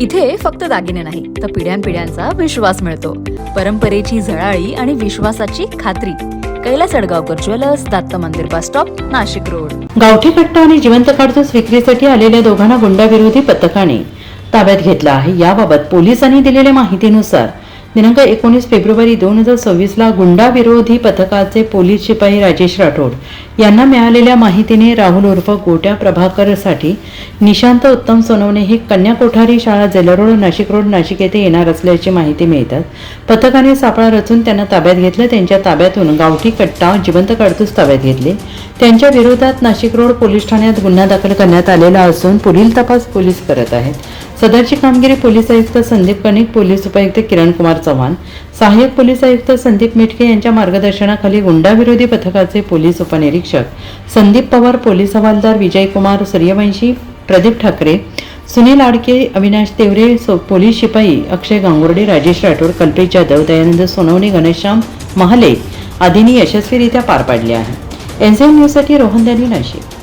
इथे फक्त दागिने नाही तर पिढ्यानपिढ्यांचा विश्वास मिळतो. परंपरेची झळाळी आणि विश्वासाची खात्री. कैलास अडगावकर ज्वेलर्स दत्त मंदिर बस स्टॉप नाशिक रोड. गावठी कट्टा आणि जिवंत काडतूस विक्रीसाठी आलेल्या दोघांना गुंडाविरोधी पथकाने ताब्यात घेतला आहे. याबाबत पोलिसांनी दिलेल्या माहितीनुसार दिनांक एकोणीस फेब्रुवारी दोन हजार सव्वीसला गुंडाविरोधी पथकाचे पोलीस शिपाई राजेश राठोड यांना मिळालेल्या माहितीने राहुल उर्फ गोट्या प्रभाकरसाठी निशांत उत्तम सोनवणे ही कन्या कोठारी शाळा जेलर नाशिक रोड नाशिक येथे येणार असल्याची माहिती मिळतात. पथकाने सापळा रचून त्यांना ताब्यात घेतलं. त्यांच्या ताब्यातून गावठी कट्टा जिवंत काडतूस ताब्यात घेतले. त्यांच्या विरोधात नाशिक रोड पोलीस ठाण्यात गुन्हा दाखल करण्यात आलेला असून पुढील तपास पोलीस करत आहेत. सदरची कामगिरी पोलीस आयुक्त संदीप कणिक पोलीस उपायुक्त किरण कुमार चव्हाण सहाय्यक पोलीस आयुक्त संदीप मिटके यांच्या मार्गदर्शनाखाली गुंडाविरोधी पथकाचे पोलीस उपनिरीक्षक संदीप पवार पोलीस हवालदार विजयकुमार सूर्यवंशी प्रदीप ठाकरे सुनील आडके अविनाश तेवरे सो पोलीस शिपाई अक्षय गांगुर्डे राजेश राठोड कल्पेश जाधव दयानंद सोनवणे घनश्याम महाले आदींनी यशस्वीरित्या पार पाडले आहे. एनसीएम न्यूजसाठी रोहन दॅनी नाशिक.